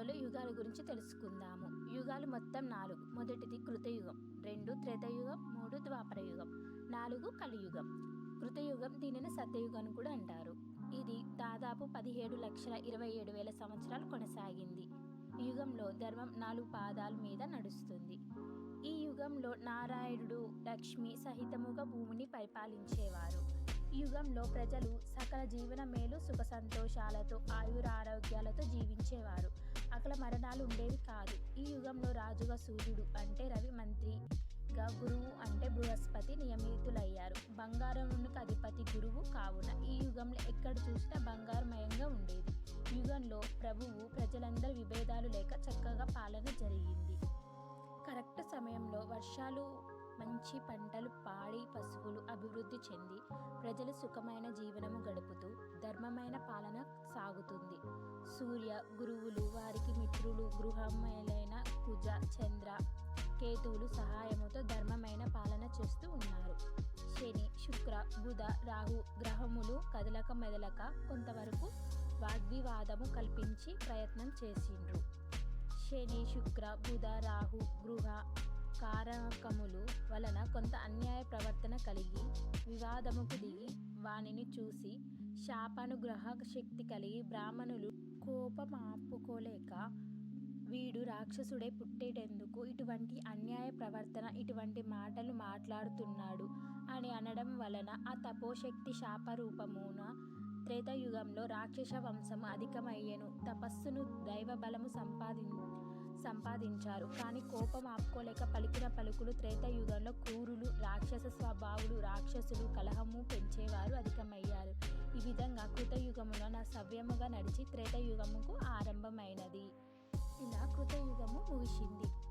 వీడియోలో యుగాల గురించి తెలుసుకుందాము. యుగాలు మొత్తం నాలుగు. మొదటిది కృతయుగం. రెండు త్రేతయుగం. మూడు ద్వాపర యుగం నాలుగు కలియుగం. కృతయుగం దీనిని సత్యయుగం కూడా అంటారు. ఇది దాదాపు పదిహేడు లక్షల ఇరవై ఏడు వేల సంవత్సరాలు కొనసాగింది. ఈ యుగంలో ధర్మం నాలుగు పాదాల మీద నడుస్తుంది. ఈ యుగంలో నారాయణుడు లక్ష్మి సహితముగా భూమిని పరిపాలించేవారు. యుగంలో ప్రజలు సకల జీవన మేలు సుఖ సంతోషాలతో ఆయురారోగ్యాలతో జీవించేవారు. అకల మరణాలు ఉండేవి కాదు. ఈ యుగంలో రాజుగా సూర్యుడు అంటే రవి మంత్రిగా గురువు అంటే బృహస్పతి నియమితులయ్యారు. బంగారమునికి అధిపతి గురువు కావున ఈ యుగంలో ఎక్కడ చూసినా బంగారమయంగా ఉండేది. యుగంలో ప్రభువు ప్రజలందరి విభేదాలు లేక చక్కగా పాలన జరిగింది. కరెక్ట్ సమయంలో వర్షాలు మంచి పంటలు పాడి పశువులు అభివృద్ధి చెంది ప్రజలు సుఖమైన జీవనము గడుపుతూ ధర్మమైన పాలన సూర్య గురువులు వారికి మిత్రులు గృహములైన కుజ చంద్ర కేతువులు సహాయముతో ధర్మమైన పాలన చేస్తూ ఉన్నారు. శని శుక్ర బుధ రాహు గ్రహములు కదలక మెదలక కొంతవరకు వాగ్వివాదము కల్పించి ప్రయత్నం చేసిండ్రు. శని శుక్ర బుధ రాహు గృహ కారకములు వలన కొంత అన్యాయ ప్రవర్తన కలిగి వివాదముకు దిగి వానిని చూసి శాపానుగ్రహ శక్తి కలిగి బ్రాహ్మణులు కోపం ఆపుకోలేక వీడు రాక్షసుడే పుట్టేటెందుకు ఇటువంటి అన్యాయ ప్రవర్తన ఇటువంటి మాటలు మాట్లాడుతున్నాడు అని అనడం వలన ఆ తపోశక్తి శాపరూపమున త్రేతయుగంలో రాక్షస వంశము అధికమయ్యెను. తపస్సును దైవబలము సంపాది సంపాదించారు. కానీ కోపం ఆపుకోలేక పలికిన పలుకులు త్రేతయుగంలో క్రూరులు రాక్షస స్వభావులు రాక్షసులు కలహము పెంచేవారు అధికమయ్యారు. ఈ విధంగా కృతయుగమున నా సవ్యముగా నడిచి త్రేతయుగముకు ఆరంభమైనది. ఇలా కృతయుగము ముగిసింది.